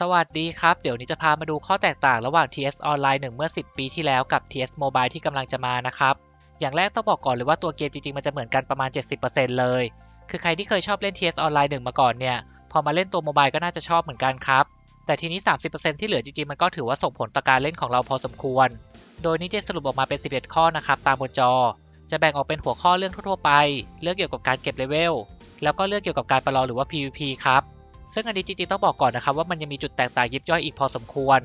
สวัสดีครับ เดี๋ยวนี้จะพามาดูข้อแตกต่างระหว่าง TS ออนไลน์1เมื่อ 10 ปีที่แล้วกับ TS Mobile ที่กำลังจะมานะครับ อย่างแรกต้องบอกก่อนเลยว่าตัวเกมจริงๆ มันจะเหมือนกันประมาณ 70%เลย คือใครที่เคยชอบเล่น TS ออนไลน์1มาก่อนเนี่ย พอมาเล่นตัวโมบายก็น่าจะชอบเหมือนกันครับ แต่ทีนี้ 30%ที่เหลือจริงๆ มันก็ถือว่าส่งผลต่อการเล่นของเราพอสมควร โดยนี้จะสรุปออกมาเป็น 11 ข้อนะครับตามบนจอ จะแบ่งออกเป็นหัวข้อเรื่องทั่วๆไป เรื่องเกี่ยวกับการเก็บเลเวล แล้วก็เรื่องเกี่ยวกับการประลองหรือว่า PVP ครับ ซึ่งอันนี้จริงๆต้องบอกก่อนนะครับว่ามันยังมีจุดแตกต่างยิบย่อยอีกพอสมควร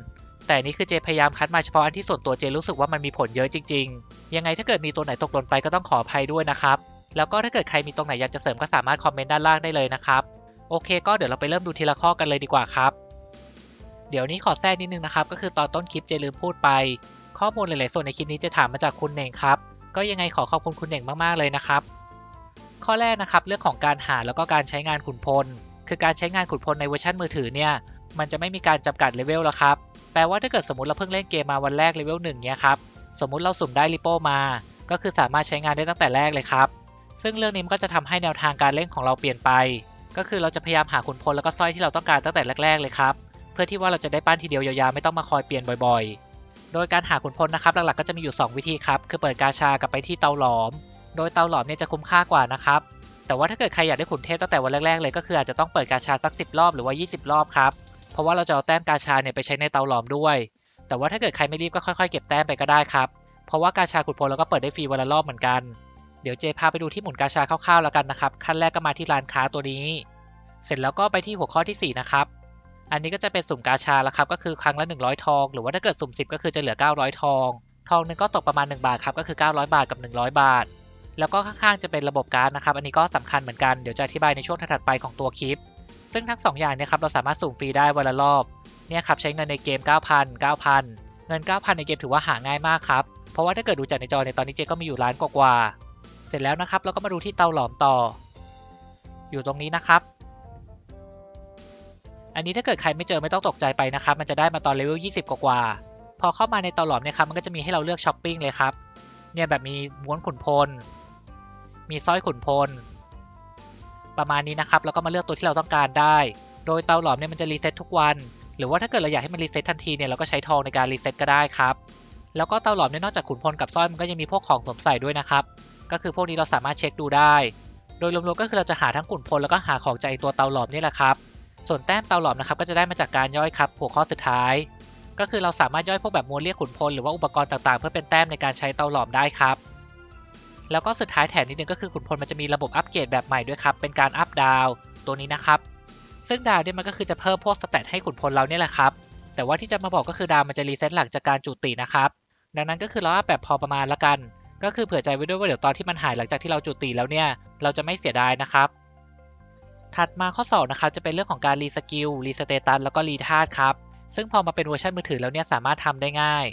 แต่นี่คือเจพยายามคัดมาเฉพาะอันที่ส่วนตัวเจรู้สึกว่ามันมีผลเยอะจริง ๆ ยังไงถ้าเกิดมีตัวไหนตกหล่นไปก็ต้องขออภัยด้วยนะครับ แล้วก็ถ้าเกิดใครมีตรงไหนอยากจะเสริมก็สามารถคอมเมนต์ด้านล่างได้เลยนะครับโอเค ก็เดี๋ยวเราไปเริ่มดูทีละข้อกันเลยดีกว่าครับ เดี๋ยวนี้ขอแทรกนิดนึงนะครับ ก็คือตอนต้นคลิปเจลืมพูดไป ข้อมูลหลายๆส่วนในคลิปนี้จะถามมาจากคุณเน่งครับ ก็ยังไงขอขอบคุณคุณเน่งมากๆเลยนะครับ ข้อแรกนะครับเรื่องของการหาแล้วก็การใช้งานขุนพล คือการใช้งานขุนพลในเวอร์ชันมือถือเนี่ย มันจะไม่มีการจำกัดเลเวลแล้วครับ แปลว่าถ้าเกิดสมมติเราเพิ่งเล่นเกมมาวันแรกเลเวลหนึ่งเนี่ยครับ สมมุติเราสุ่มได้ริปโป้มา ก็คือสามารถใช้งานได้ตั้งแต่แรกเลยครับ ซึ่งเรื่องนี้มันก็จะทำให้แนวทางการเล่นของเราเปลี่ยนไป ก็คือเราจะพยายามหาขุนพลแล้วก็สร้อยที่เราต้องการตั้งแต่แรก ๆ เลยครับ เพื่อที่ว่าเราจะได้ปั้นทีเดียวยาวๆไม่ต้องมาคอยเปลี่ยนบ่อยๆ โดยการหาขุนพลนะครับหลักๆก็จะมีอยู่ 2 วิธีครับ คือเปิดกาชากับไปที่เตาหลอม โดยเตาหลอมเนี่ยจะคุ้มค่ากว่านะครับ แต่ว่าถ้าเกิดใครอยากได้ขุนเทพตั้งแต่วันแรกๆเลยก็คืออาจจะต้องเปิดกาชาสัก 10 รอบหรือว่า 20 รอบครับ เพราะว่าเราจะเอาแต้มกาชาเนี่ยไปใช้ในเตาหลอมด้วย แต่ว่าถ้าเกิดใครไม่รีบก็ค่อยๆ เก็บแต้มไปก็ได้ครับ เพราะว่ากาชาขุนพลเราก็เปิดได้ฟรีวันละรอบเหมือนกัน เดี๋ยวเจพาไปดูที่หมุนกาชาคร่าวๆแล้วกันนะครับขั้นแรกก็มาที่ร้านค้าตัวนี้ เสร็จแล้วก็ไปที่หัวข้อที่ 4 นะครับอันนี้ก็จะเป็นสุ่มกาชาแล้วครับก็คือครั้งละ 100 ทอง หรือว่าถ้าเกิดสุ่ม 10 ก็คือจะเหลือ 900 ทอง ทองนึงก็ตกประมาณ 1 บาทครับก็คือ 900 บาทกับ 100 บาท แล้วก็ข้างๆจะเป็นระบบการ์ดนะครับ อันนี้ก็สำคัญเหมือนกัน เดี๋ยวจะอธิบายในช่วงถัดๆไปของตัวคลิป ซึ่งทั้ง 2 อย่างเนี่ยครับเราสามารถสุ่มฟรีได้วันละรอบ เนี่ยครับใช้เงินในเกม 9,000 9,000 เงิน 9,000 ในเกมถือว่าหาง่ายมากครับ เพราะว่าถ้าเกิดดูจากในจอในยตอนนี้เจก็มีอยู่ล้านกว่าๆเสร็จแล้วนะครับเราก็มาดูที่เตาหลอมต่อ อยู่ตรงนี้นะครับ อันนี้ถ้าเกิดใครไม่เจอไม่ต้องตกใจไปนะครับ มันจะได้มาตอนเลเวล 20 กว่าๆพอเข้ามาในเตาหลอมเนี่ยครับมันก็จะมีให้เราเลือกช้อปปิ้งเลยครับเนี่ยแบบมีม้วนขุนพล มีสร้อยขุนพล ประมาณนี้นะครับ แล้วก็มาเลือกตัวที่เราต้องการได้ โดยเตาหลอมเนี่ยมันจะรีเซ็ตทุกวัน หรือว่าถ้าเกิดเราอยากให้มันรีเซ็ตทันทีเนี่ยเราก็ใช้ทองในการรีเซ็ตก็ได้ครับ แล้วก็เตาหลอมเนี่ยนอกจากขุนพลกับสร้อยมันก็ยังมีพวกของสวมใส่ด้วยนะครับ ก็คือพวกนี้เราสามารถเช็คดูได้ โดยรวมๆก็คือเราจะหาทั้งขุนพลแล้วก็หาของจากไอตัวเตาหลอมนี่แหละครับ ส่วนแต้มเตาหลอมนะครับก็จะได้มาจากการย่อยครับ หัวข้อสุดท้าย ก็คือเราสามารถย่อยพวกแบบม้วนเรียกขุนพลหรือว่าอุปกรณ์ต่างๆ เพื่อเป็นแต้มในการใช้เตาหลอมได้ครับ แล้วก็สุดท้ายแถมนิดนึงก็คือขุนพลมันจะมีระบบอัปเกรดแบบใหม่ด้วยครับ เป็นการอัปดาวตัวนี้นะครับ ซึ่งดาวเนี่ยมันก็คือจะเพิ่มพวกสเตตให้ขุนพลเราเนี่ยแหละครับ แต่ว่าที่จะมาบอกก็คือดาวมันจะรีเซ็ตหลังจากการจุตินะครับ ดังนั้นก็คือเราอัพแบบพอประมาณละกัน ก็คือเผื่อใจไว้ด้วยว่าเดี๋ยวตอนที่มันหายหลังจากที่เราจุติแล้วเนี่ย เราจะไม่เสียดายนะครับ ถัดมาข้อ2นะครับจะเป็นเรื่องของการรีสกิล รีสเตตัส แล้วก็รีธาตุครับ ซึ่งพอมาเป็นเวอร์ชันมือถือแล้วเนี่ยสามารถทำได้ง่าย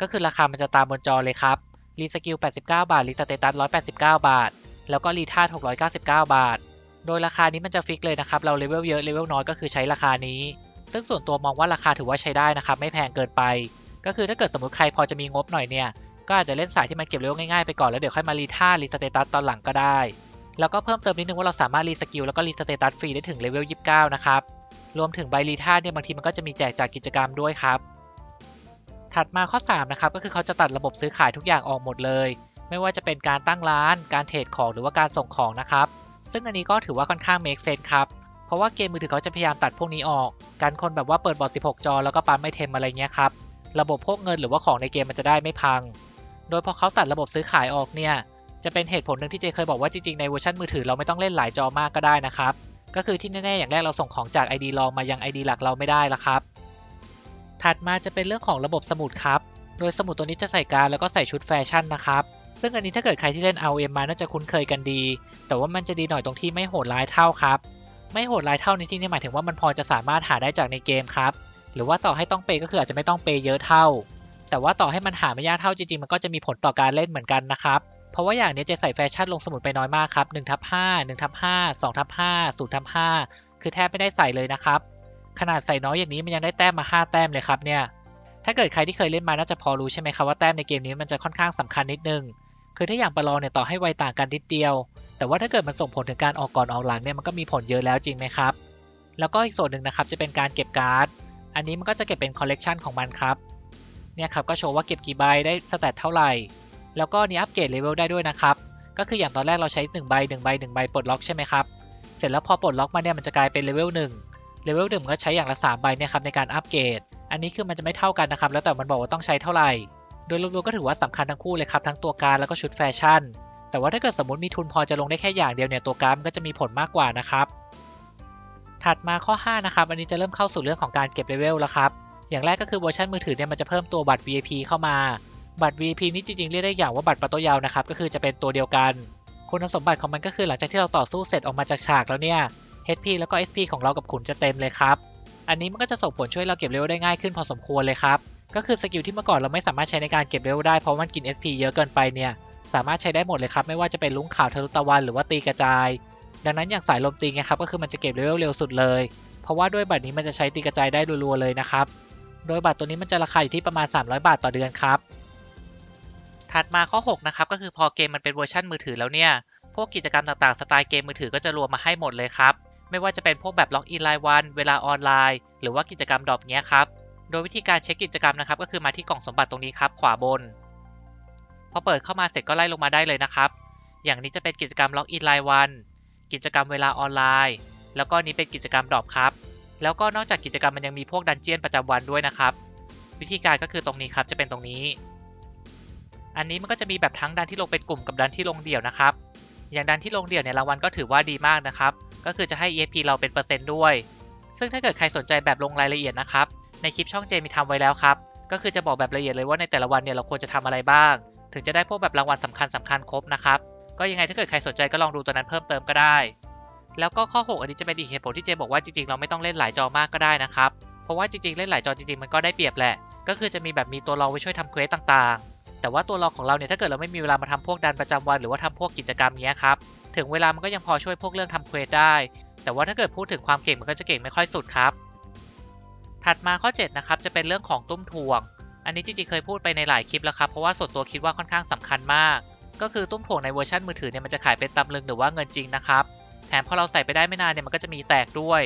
ก็คือราคามันจะตามบนจอเลยครับ รีสกิล 89 บาท รีสเตตัส 189 บาท แล้วก็รีธาตุ699 บาท โดยราคานี้มันจะฟิกเลยนะครับ เราเลเวลเยอะ เลเวลน้อยก็คือใช้ราคานี้ ซึ่งส่วนตัวมองว่าราคาถือว่าใช้ได้นะครับ ไม่แพงเกินไป ก็คือถ้าเกิดสมมติใครพอจะมีงบหน่อยเนี่ย ก็อาจจะเล่นสายที่มันเก็บเลเวลง่ายๆไปก่อน แล้วเดี๋ยวค่อยมารีธาตุรีสเตตัสตอนหลังก็ได้ แล้วก็เพิ่มเติมนิดนึงว่าเราสามารถรีสกิลแล้วก็รีสเตตัสฟรีได้ถึงเลเวล 29 นะครับ รวมถึงใบรีธาตุเนี่ยบางทีมันก็จะมีแจกจากกิจกรรมด้วยครับ ถัดมาข้อ 3 นะครับ ก็คือเขาจะตัดระบบซื้อขายทุกอย่างออกหมดเลย ไม่ว่าจะเป็นการตั้งร้าน การเทรดของหรือว่าการส่งของนะครับ ซึ่งอันนี้ก็ถือว่าค่อนข้าง make sense ครับ เพราะว่าเกมมือถือเขาจะพยายามตัดพวกนี้ออก การคนแบบว่าเปิดบอร์ด 16 จอ แล้วก็ปั๊มไอเทมอะไรเงี้ยครับ ระบบพวกเงินหรือว่าของในเกมมันจะได้ไม่พัง โดยพอเขาตัดระบบซื้อขายออกเนี่ย จะเป็นเหตุผลหนึ่งที่เจเคยบอกว่าจริงๆในเวอร์ชันมือถือเราไม่ต้องเล่นหลายจอมากก็ได้นะครับ ก็คือที่แน่ๆอย่างแรกเราส่งของจาก ID รองมายัง ID หลักเราไม่ได้ละครับ ถัดมาจะเป็นเรื่องของระบบสมุดครับ โดยสมุดตัวนี้จะใส่การแล้วก็ใส่ชุดแฟชั่นนะครับ ซึ่งอันนี้ถ้าเกิดใครที่เล่น ROM มาน่าจะคุ้นเคยกันดี แต่ว่ามันจะดีหน่อยตรงที่ไม่โหดร้ายเท่าครับ ไม่โหดร้ายเท่าในที่นี้หมายถึงว่ามันพอจะสามารถหาได้จากในเกมครับ หรือว่าต่อให้ต้องเปย์ก็คืออาจจะไม่ต้องเปย์เยอะเท่า แต่ว่าต่อให้มันหาไม่ยากเท่าจริงๆ มันก็จะมีผลต่อการเล่นเหมือนกันนะครับ เพราะว่าอย่างนี้จะใส่แฟชั่นลงสมุดไปน้อยมากครับ1ทับ5 1ทับ5 2ทับ5 0ทับ5คือแทบไม่ได้ใส่เลยนะครับ ขนาดใส่น้อยอย่างนี้มันยังได้แต้มมา 5 แต้มเลยครับเนี่ย ถ้าเกิดใครที่เคยเล่นมาน่าจะพอรู้ใช่ไหมครับว่าแต้มในเกมนี้มันจะค่อนข้างสำคัญนิดนึง คือถ้าอย่างประลองเนี่ยต่อให้ไวต่างกันนิดเดียว แต่ว่าถ้าเกิดมันส่งผลถึงการออกก่อนออกหลังเนี่ยมันก็มีผลเยอะแล้วจริงไหมครับ แล้วก็อีกส่วนหนึ่งนะครับจะเป็นการเก็บการ์ด อันนี้มันก็จะเก็บเป็นคอลเลกชันของมันครับ เนี่ยครับก็โชว์ว่าเก็บกี่ใบได้สแตทเท่าไหร่ แล้วก็นี่อัปเกรดเลเวลได้ด้วยนะครับ ก็คืออย่างตอนแรกเราใช้1ใบ1ใบ1ใบปลดล็อกใช่ไหมครับ เสร็จแล้วพอปลดล็อกมาเนี่ยมันจะกลายเป็นเลเวล1 เลเวล1มันก็ใช้อย่างละ3ใบเนี่ยครับในการอัปเกรด อันนี้คือมันจะไม่เท่ากันนะครับ แล้วแต่มันบอกว่าต้องใช้เท่าไหร่ โดยรวมๆก็ถือว่าสำคัญทั้งคู่เลยครับทั้งตัวการแล้วก็ชุดแฟชั่น แต่ว่าถ้าเกิดสมมติมีทุนพอจะลงได้แค่อย่างเดียวเนี่ยตัวการมันก็จะมีผลมากกว่านะครับ ถัดมาข้อ 5 นะครับ อันนี้จะเริ่มเข้าสู่เรื่องของการเก็บเลเวลแล้วครับ อย่างแรกก็คือเวอร์ชันมือถือเนี่ยมันจะเพิ่มตัวบัตร VIP เข้ามาบัตร VIP นี่จริงๆเรียกได้อย่างว่าบัตรปะโตยาวนะครับก็คือจะเป็นตัวเดียวกัน คุณสมบัติของมันก็คือหลังจากที่เราต่อสู้เสร็จออกมาจากฉากแล้วเนี่ย HP แล้วก็ SP ของเรากับขุนจะเต็มเลยครับ อันนี้มันก็จะส่งผลช่วยเราเก็บเลเวลได้ง่ายขึ้นพอสมควรเลยครับ ก็คือสกิลที่เมื่อก่อนเราไม่สามารถใช้ในการเก็บเลเวลได้เพราะมันกิน SP เยอะเกินไปเนี่ย สามารถใช้ได้หมดเลยครับ ไม่ว่าจะเป็นลุ้งข่าวทะลุตะวันหรือว่าตีกระจาย ดังนั้นอย่างสายลมตีไงครับก็คือมันจะเก็บเลเวลเร็วสุดเลย เพราะว่าด้วยบัตรนี้มันจะใช้ตีกระจายได้รัวๆเลยนะครับ โดยบัตรตัวนี้มันจะราคาอยู่ที่ประมาณ 300 บาทต่อเดือนครับถัดมาข้อ6นะครับก็คือพอเกมมันเป็นเวอร์ชันมือถือแล้วเนี่ยพวกกิจกรรมต่างๆ สไตล์เกมมือถือก็จะรวมมาให้หมดเลยครับ ไม่ว่าจะเป็นพวกแบบล็อกอินรายวัน เวลาออนไลน์ หรือว่ากิจกรรมดรอปเนี้ยครับ โดยวิธีการเช็คกิจกรรมนะครับ ก็คือมาที่กล่องสมบัติตรงนี้ครับ ขวาบน พอเปิดเข้ามาเสร็จก็ไล่ลงมาได้เลยนะครับ อย่างนี้จะเป็นกิจกรรมล็อกอินรายวัน กิจกรรมเวลาออนไลน์ แล้วก็นี้เป็นกิจกรรมดรอปครับ แล้วก็นอกจากกิจกรรมมันยังมีพวกดันเจียนประจำวันด้วยนะครับ วิธีการก็คือตรงนี้ครับ จะเป็นตรงนี้ อันนี้มันก็จะมีแบบทั้งดันที่ลงเป็นกลุ่มกับดันที่ลงเดี่ยวนะครับ อย่างดันที่ลงเดี่ยวเนี่ยรางวัลก็ถือว่าดีมากนะครับ ก็คือจะให้ EXP เราเป็นเปอร์เซ็นต์ด้วย ซึ่งถ้าเกิดใครสนใจแบบลงรายละเอียดนะครับ ในคลิปช่องเจมีทำไว้แล้วครับ ก็คือจะบอกแบบละเอียดเลยว่าในแต่ละวันเนี่ยเราควรจะทำอะไรบ้าง ถึงจะได้พวกแบบรางวัลสำคัญสำคัญครบนะครับ ก็ยังไงถ้าเกิดใครสนใจก็ลองดูตัวนั้นเพิ่มเติมก็ได้ แล้วก็ข้อ 6 อันนี้จะเป็นอีกเหตุผลที่เจบอกว่าจริงๆเราไม่ต้องเล่นหลายจอมากก็ได้นะครับ เพราะว่าจริงๆเล่นหลายจอจริงๆมันก็ได้เปรียบแหละ ก็คือจะมีแบบมีตัวรองไว้ช่วยทำเควสต่างๆ แต่ว่าตัวรองของเราเนี่ยถ้าเกิดเราไม่มีเวลามาทำพวกดันประจำวัน หรือว่าทำพวกกิจกรรมเนี้ยครับ ถึงเวลามันก็ยังพอช่วยพวกเรื่องทำเควสได้ แต่ว่าถ้าเกิดพูดถึงความเก่งมันก็จะเก่งไม่ค่อยสุดครับ ถัดมาข้อ 7 นะครับ จะเป็นเรื่องของตุ้มถ่วง อันนี้จริงๆเคยพูดไปในหลายคลิปแล้วครับ เพราะว่าส่วนตัวคิดว่าค่อนข้างสำคัญมาก ก็คือตุ้มถ่วงในเวอร์ชันมือถือเนี่ยมันจะขายเป็นตำลึงหรือว่าเงินจริงนะครับ แถมพอเราใส่ไปได้ไม่นานเนี่ยมันก็จะมีแตกด้วย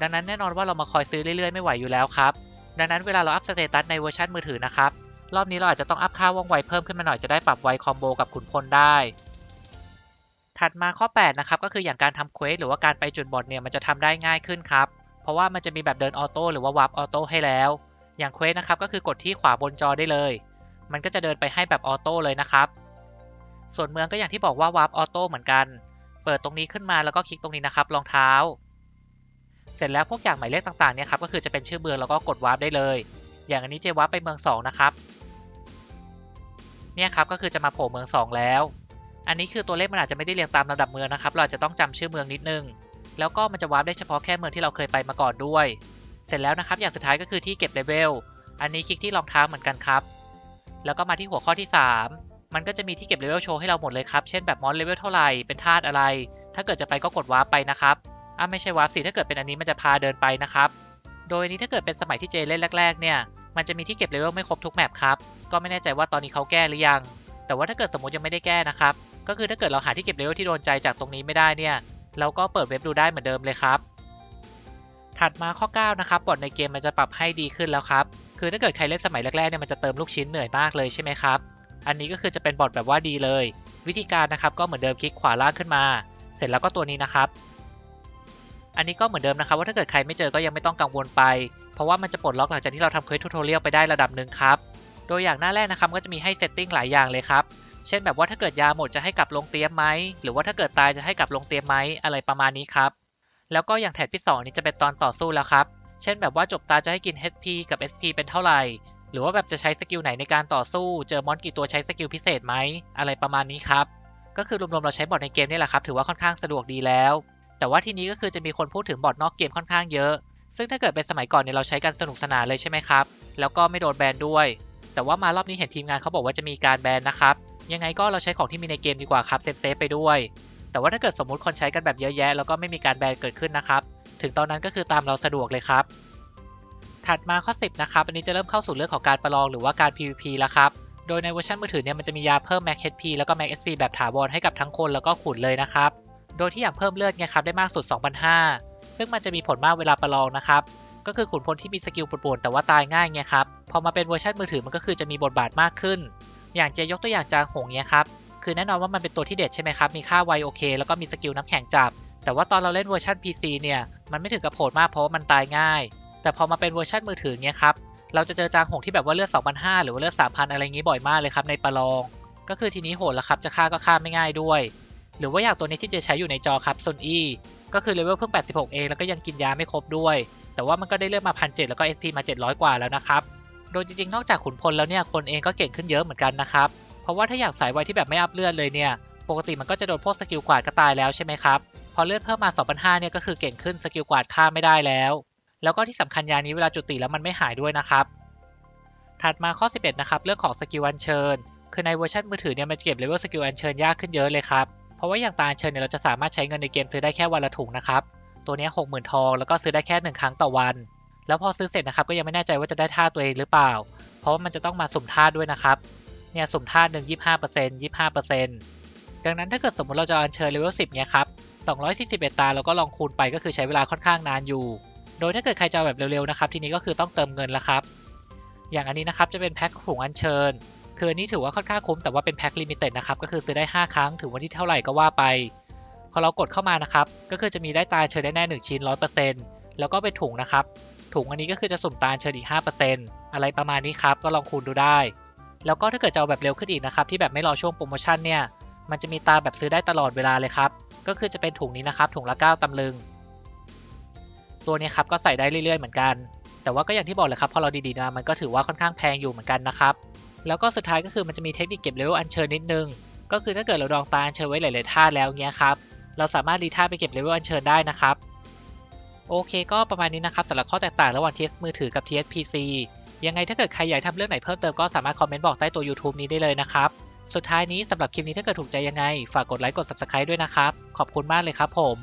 ดังนั้นแน่นอนว่าเรามาคอยซื้อเรื่อยๆไม่ไหวอยู่แล้วครับดังนั้นเวลาเราอัพสเตตัสในเวอร์ชันมือถือนะครับรอบนี้เราอาจจะต้องอัพค่าว่องไวเพิ่มขึ้นมาหน่อยจะได้ปรับไวคอมโบกับขุนพลได้ ถัดมาข้อ 8 นะครับ ก็คืออย่างการทำเควสหรือว่าการไปจุดบอดเนี่ยมันจะทำได้ง่ายขึ้นครับ เพราะว่ามันจะมีแบบเดินออโต้หรือว่าวาร์ปออโต้ให้แล้ว อย่างเควสนะครับก็คือกดที่ขวาบนจอได้เลย มันก็จะเดินไปให้แบบออโต้เลยนะครับ ส่วนเมืองก็อย่างที่บอกว่าวาร์ปออโต้เหมือนกัน เปิดตรงนี้ขึ้นมาแล้วก็คลิกตรงนี้นะครับรองเท้า เสร็จแล้วพวกอย่างหมายเลขต่างๆเนี่ยครับก็คือจะเป็นชื่อเมืองแล้วก็กดวาร์ปได้เลย อย่างอันนี้เจวาร์ปไปเมือง 2 นะครับ เนี่ยครับก็คือจะมาโผล่เมือง 2 แล้ว อันนี้คือตัวเลขมันอาจจะไม่ได้เรียงตามลำดับเมืองนะครับ เราจะต้องจำชื่อเมืองนิดนึง แล้วก็มันจะวาร์ปได้เฉพาะแค่เมืองที่เราเคยไปมาก่อนด้วย เสร็จแล้วนะครับ อย่างสุดท้ายก็คือที่เก็บเลเวล อันนี้คลิกที่รองเท้าเหมือนกันครับ แล้วก็มาที่หัวข้อที่ 3 มันก็จะมีที่เก็บเลเวลโชว์ให้เราหมดเลยครับ เช่นแบบมอนเลเวลเท่าไหร่ เป็นธาตุอะไร ถ้าเกิดจะไปก็กดวาร์ปไปนะครับอะไม่ใช่วาร์ปสิ ถ้าเกิดเป็นอันนี้มันจะพาเดินไปนะครับ โดยนี้ถ้าเกิดเป็นสมัยที่เจเล่นแรกๆเนี่ย มันจะมีที่เก็บเลเวลไม่ครบทุกแมปครับ ก็ไม่แน่ใจว่าตอนนี้เขาแก้หรือยัง แต่ว่าถ้าเกิดสมมติยังไม่ได้แก้นะครับ ก็คือถ้าเกิดเราหาที่เก็บเลเวลที่โดนใจจากตรงนี้ไม่ได้เนี่ย เราก็เปิดเว็บดูได้เหมือนเดิมเลยครับ ถัดมาข้อ 9 นะครับบอทในเกมมันจะปรับให้ดีขึ้นแล้วครับ คือถ้าเกิดใครเล่นสมัยแรกๆเนี่ยมันจะเติมลูกชิ้นเหนื่อยมากเลยใช่ไหมครับ อันนี้ก็คือจะเป็นบอทแบบว่าดีเลย วิธีการนะครับก็เหมือนเดิมคลิกขวาล่างขึ้นมา เสร็จแล้วก็ตัวนี้นะครับ อันนี้ก็เหมือนเดิมนะครับว่าถ้าเกิดใครไม่เจอก็ยังไม่ต้องกังวลไป เพราะว่ามันจะปลดล็อกหลังจากที่เราทำเควสทูทอเรียลไปได้ระดับหนึ่งครับ โดยอย่างหน้าแรกนะครับก็จะมีให้เซตติ้งหลายอย่างเลยครับ เช่นแบบว่าถ้าเกิดยาหมดจะให้กลับลงเตียมไหมหรือว่าถ้าเกิดตายจะให้กลับลงเตียมไหมอะไรประมาณนี้ครับ แล้วก็อย่างแถบที่ 2 นี้จะเป็นตอนต่อสู้แล้วครับ เช่นแบบว่าจบตาจะให้กิน HP กับ SP เป็นเท่าไหร่ หรือว่าแบบจะใช้สกิลไหนในการต่อสู้ เจอมอนกี่ตัวใช้สกิลพิเศษไหมอะไรประมาณนี้ครับ ก็คือรวมๆเราใช้บอทในเกมนี่แหละครับ ถือว่าค่อนข้างสะดวกดีแล้ว แต่ว่าทีนี้ก็คือจะมีคนพูดถึงบอทนอกเกมค่อนข้างเยอะ ซึ่งถ้าเกิดเป็นสมัยก่อนเนี่ยเราใช้กันสนุกสนานเลยใช่ไหมครับ แล้วก็ไม่โดนแบนด้วย แต่ว่ามารอบนี้เห็นทีมงานเขาบอกว่าจะมีการแบนนะครับ ยังไงก็เราใช้ของที่มีในเกมดีกว่าครับเซฟเซฟไปด้วย แต่ว่าถ้าเกิดสมมุติคนใช้กันแบบเยอะแยะแล้วก็ไม่มีการแบนเกิดขึ้นนะครับ ถึงตอนนั้นก็คือตามเราสะดวกเลยครับ ถัดมาข้อ 10 นะครับ อันนี้จะเริ่มเข้าสู่เรื่องของการประลองหรือว่าการ PVP แล้วครับ โดยในเวอร์ชันมือถือเนี่ยมันจะมียาเพิ่ม Max HP แล้วก็ Max SP แบบถาวรให้กับทั้งคนแล้วก็ขุนเลยนะครับ โดยที่อย่างเพิ่มเลือดไงครับได้มากสุด2,500ซึ่งมันจะมีผลมากเวลาประลองนะครับก็คือขุนพลที่มีสกิลปวนๆแต่ว่าตายง่ายไงครับ พอมาเป็นเวอร์ชันมือถือมันก็คือจะมีบทบาทมากขึ้น อย่างเจยกตัวอย่างจางหงเนี้ยครับ คือแน่นอนว่ามันเป็นตัวที่เด็ดใช่ไหมครับ มีค่าไวโอเคแล้วก็มีสกิลน้ำแข็งจับ แต่ว่าตอนเราเล่นเวอร์ชัน PC เนี่ย มันไม่ถึงกับโหดมากเพราะว่ามันตายง่าย แต่พอมาเป็นเวอร์ชันมือถือเนี้ยครับ เราจะเจอจางหงที่แบบว่าเลือด2,500หรือว่าเลือด3,000 อะไรงี้บ่อยมากเลยครับในประลอง ก็คือทีนี้โหดแล้วครับ จะฆ่าก็ฆ่าไม่ง่ายด้วย หรือว่าอย่างตัวนี้ที่จะใช้อยู่ในจอครับซนอีก็คือเลเวลเพิ่ง 86เองแล้วก็ยังกินยาไม่ครบด้วย แต่ว่ามันก็ได้เลือดมา1,700แล้วก็ SP มา 700 กว่าแล้วนะครับ โดยจริงๆ นอกจากขุนพลแล้วเนี่ยคนเองก็เก่งขึ้นเยอะเหมือนกันนะครับ เพราะว่าถ้าอยากสายไวที่แบบไม่อัพเลือดเลยเนี่ย ปกติมันก็จะโดนพวกสกิลกวาดก็ตายแล้วใช่ไหมครับ พอเลือดเพิ่มมา2,500เนี่ยก็คือเก่งขึ้นสกิลกวาดฆ่าไม่ได้แล้ว แล้วก็ที่สำคัญยานี้เวลาจุติแล้วมันไม่หายด้วยนะครับ ถัดมาข้อ 11 นะครับเรื่องของสกิลอัญเชิญ คือในเวอร์ชันมือถือเนี่ยมันเก็บเลเวลสกิลอัญเชิญยากขึ้นเยอะเลยครับ เพราะว่าอย่างตาอัญเชิญเนี่ยเราจะสามารถใช้เงินในเกมซื้อได้แค่วันละถุงนะครับ ตัวนี้หกหมื่นทองแล้วก็ซื้อได้แค่หนึ่งครั้งต่อวัน แล้วพอซื้อเสร็จนะครับก็ยังไม่แน่ใจว่าจะได้ท่าตัวเองหรือเปล่า เพราะว่ามันจะต้องมาสุ่มท่าด้วยนะครับ เนี่ยสุ่มท่าหนึ่งยี่ห้าเปอร์เซ็นต์ยี่ห้าเปอร์เซ็นต์ดังนั้นถ้าเกิดสมมติเราจะอัญเชิญเลเวลสิบเนี่ยครับสองร้อยสี่สิบเอ็ดตาเราก็ลองคูณไปก็คือใช้เวลาค่อนข้างนานอยู่ โดยถ้าเกิดใครจะแบบเร็วๆนะครับทีนี้ก็คือต้องเติมเงินแล้วครับ อย่างอันนี้นะครับจะเป็นแพ็คถุงอัญเชิญ คืออันนี้ถือว่าค่อนข้างคุ้มแต่ว่าเป็นแพ็คลิมิเต็ดนะครับก็คือซื้อได้ 5 ครั้งถึงวันที่เท่าไหร่ก็ว่าไป พอเรากดเข้ามานะครับก็คือจะมีได้ตาเชิญได้แน่1ชิ้น100%แล้วก็เป็นถุงนะครับ ถุงอันนี้ก็คือจะสุ่มตาลเชิญอีก 5%อะไรประมาณนี้ครับ ก็ลองคูณดูได้ แล้วก็ถ้าเกิดจะเอาแบบเร็วขึ้นอีกนะครับ ที่แบบไม่รอช่วงโปรโมชั่นเนี่ย มันจะมีตาแบบซื้อได้ตลอดเวลาเลยครับ ก็คือจะเป็นถุงนี้นะครับ ถุงละ 9 ตำลึง ตัวนี้ครับก็ใส่ได้เรื่อยๆเหมือนกัน แต่ว่าก็อย่างที่บอกเลยครับ พอเราดีๆมามันก็ถือว่าค่อนข้างแพงอยู่เหมือนกันนะครับ แล้วก็สุดท้ายก็คือมันจะมีเทคนิคเก็บเลเวลอันเชิญนิดนึง ก็คือถ้าเกิดเราดองตาอันเชิญไว้หลายๆท่าแล้วเงี้ยครับ เราสามารถรีท่าไปเก็บเลเวลอันเชิญได้นะครับ โอเคก็ประมาณนี้นะครับสำหรับข้อแตกต่างระหว่าง TS มือถือกับ TS PC ยังไงถ้าเกิดใครอยากทำเรื่องไหนเพิ่มเติมก็สามารถคอมเมนต์บอกใต้ตัว YouTube นี้ได้เลยนะครับ สุดท้ายนี้สำหรับคลิปนี้ถ้าเกิดถูกใจยังไง ฝากกดไลค์กด Subscribe ด้วยนะครับ ขอบคุณมากเลยครับผม